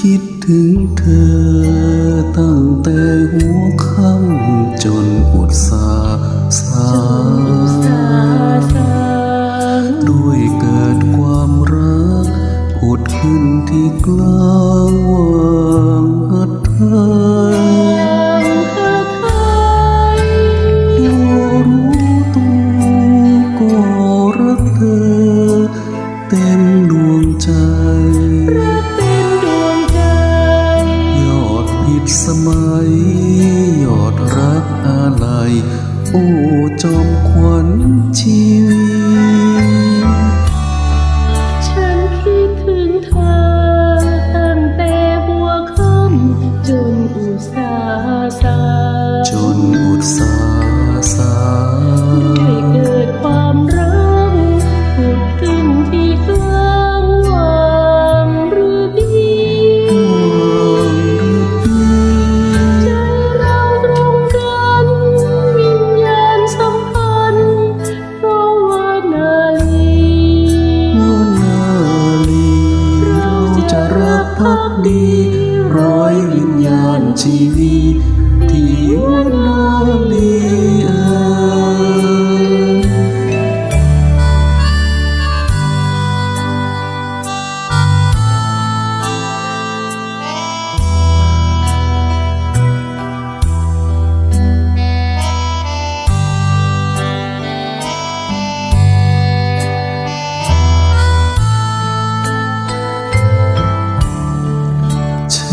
คิดถึงเธอ ตั้งแต่หัวค่ำจนอุดสาสาด้วยเกิดความรักผุดขึ้นที่กลางวางหัดเธอ อดผิดสมัย ยอดรักอะไรโอ้ ดี ร้อยวิญญาณชีวิต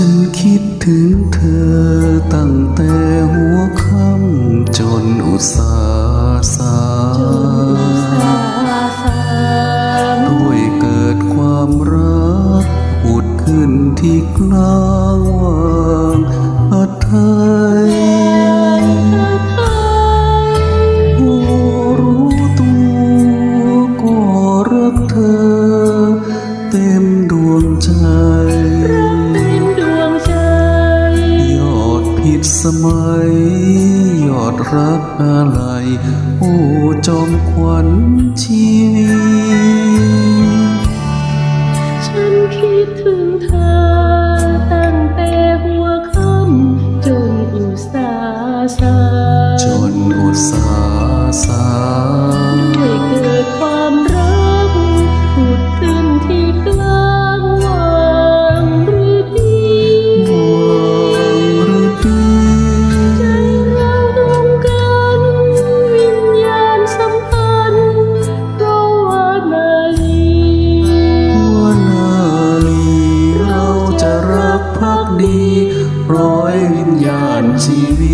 ฉันคิดถึงเธอตั้งแต่หัวค่ำจนอุตสาสางด้วยเกิดความรักผุดขึ้นที่กลางวางอัไทยเธอไทยโอ้รู้ตัวก็รักเธอ เต็มดวงใจ สมัยยอดรักอะไรโอ้จอมขวัญชีวิตฉันคิดถึงเธอตั้งแต่หัวค่ำจนอุตสาสาจนอุตสาสา อยวิญญาณชีวิต